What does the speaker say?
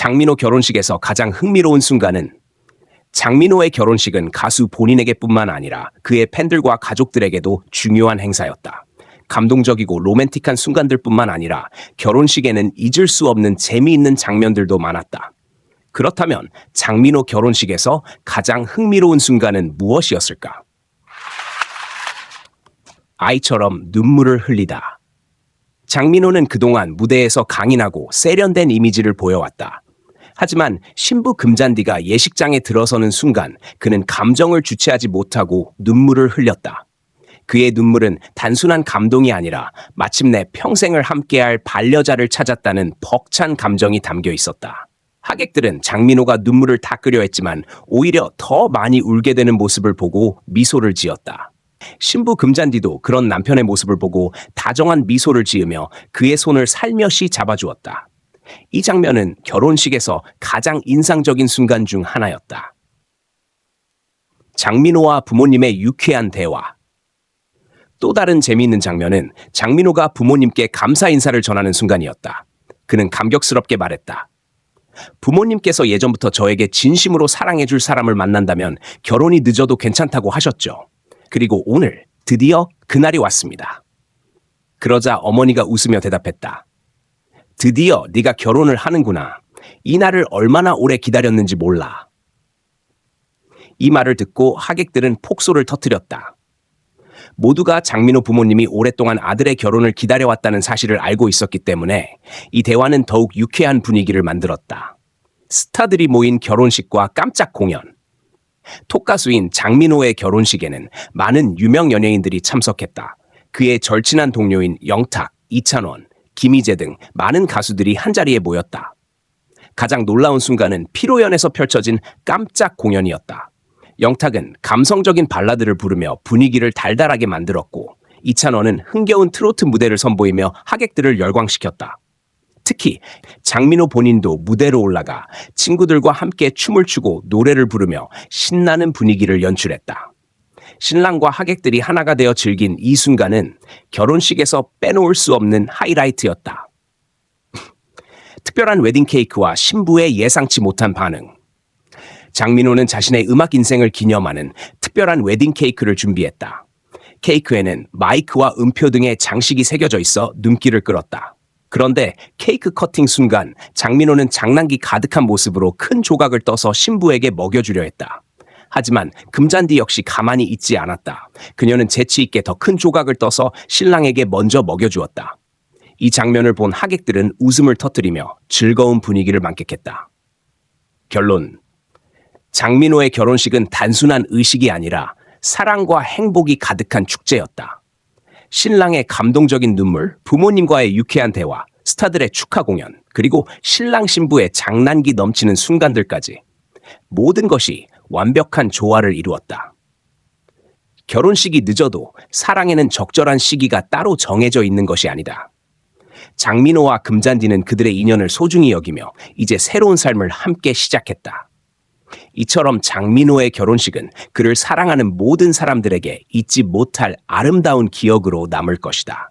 장민호 결혼식에서 가장 흥미로운 순간은 장민호의 결혼식은 가수 본인에게뿐만 아니라 그의 팬들과 가족들에게도 중요한 행사였다. 감동적이고 로맨틱한 순간들뿐만 아니라 결혼식에는 잊을 수 없는 재미있는 장면들도 많았다. 그렇다면 장민호 결혼식에서 가장 흥미로운 순간은 무엇이었을까? 아이처럼 눈물을 흘리다. 장민호는 그동안 무대에서 강인하고 세련된 이미지를 보여왔다. 하지만 신부 금잔디가 예식장에 들어서는 순간 그는 감정을 주체하지 못하고 눈물을 흘렸다. 그의 눈물은 단순한 감동이 아니라 마침내 평생을 함께할 반려자를 찾았다는 벅찬 감정이 담겨 있었다. 하객들은 장민호가 눈물을 닦으려 했지만 오히려 더 많이 울게 되는 모습을 보고 미소를 지었다. 신부 금잔디도 그런 남편의 모습을 보고 다정한 미소를 지으며 그의 손을 살며시 잡아주었다. 이 장면은 결혼식에서 가장 인상적인 순간 중 하나였다. 장민호와 부모님의 유쾌한 대화. 또 다른 재미있는 장면은 장민호가 부모님께 감사 인사를 전하는 순간이었다. 그는 감격스럽게 말했다. 부모님께서 예전부터 저에게 진심으로 사랑해줄 사람을 만난다면 결혼이 늦어도 괜찮다고 하셨죠. 그리고 오늘 드디어 그날이 왔습니다. 그러자 어머니가 웃으며 대답했다. 드디어 네가 결혼을 하는구나. 이 날을 얼마나 오래 기다렸는지 몰라. 이 말을 듣고 하객들은 폭소를 터뜨렸다. 모두가 장민호 부모님이 오랫동안 아들의 결혼을 기다려왔다는 사실을 알고 있었기 때문에 이 대화는 더욱 유쾌한 분위기를 만들었다. 스타들이 모인 결혼식과 깜짝 공연. 톡가수인 장민호의 결혼식에는 많은 유명 연예인들이 참석했다. 그의 절친한 동료인 영탁, 이찬원, 김희재 등 많은 가수들이 한자리에 모였다. 가장 놀라운 순간은 피로연에서 펼쳐진 깜짝 공연이었다. 영탁은 감성적인 발라드를 부르며 분위기를 달달하게 만들었고 이찬원은 흥겨운 트로트 무대를 선보이며 하객들을 열광시켰다. 특히 장민호 본인도 무대로 올라가 친구들과 함께 춤을 추고 노래를 부르며 신나는 분위기를 연출했다. 신랑과 하객들이 하나가 되어 즐긴 이 순간은 결혼식에서 빼놓을 수 없는 하이라이트였다. 특별한 웨딩 케이크와 신부의 예상치 못한 반응. 장민호는 자신의 음악 인생을 기념하는 특별한 웨딩 케이크를 준비했다. 케이크에는 마이크와 음표 등의 장식이 새겨져 있어 눈길을 끌었다. 그런데 케이크 커팅 순간 장민호는 장난기 가득한 모습으로 큰 조각을 떠서 신부에게 먹여주려 했다. 하지만 금잔디 역시 가만히 있지 않았다. 그녀는 재치 있게 더 큰 조각을 떠서 신랑에게 먼저 먹여주었다. 이 장면을 본 하객들은 웃음을 터뜨리며 즐거운 분위기를 만끽했다. 결론. 장민호의 결혼식은 단순한 의식이 아니라 사랑과 행복이 가득한 축제였다. 신랑의 감동적인 눈물, 부모님과의 유쾌한 대화, 스타들의 축하 공연, 그리고 신랑 신부의 장난기 넘치는 순간들까지 모든 것이 완벽한 조화를 이루었다. 결혼식이 늦어도 사랑에는 적절한 시기가 따로 정해져 있는 것이 아니다. 장민호와 금잔디는 그들의 인연을 소중히 여기며 이제 새로운 삶을 함께 시작했다. 이처럼 장민호의 결혼식은 그를 사랑하는 모든 사람들에게 잊지 못할 아름다운 기억으로 남을 것이다.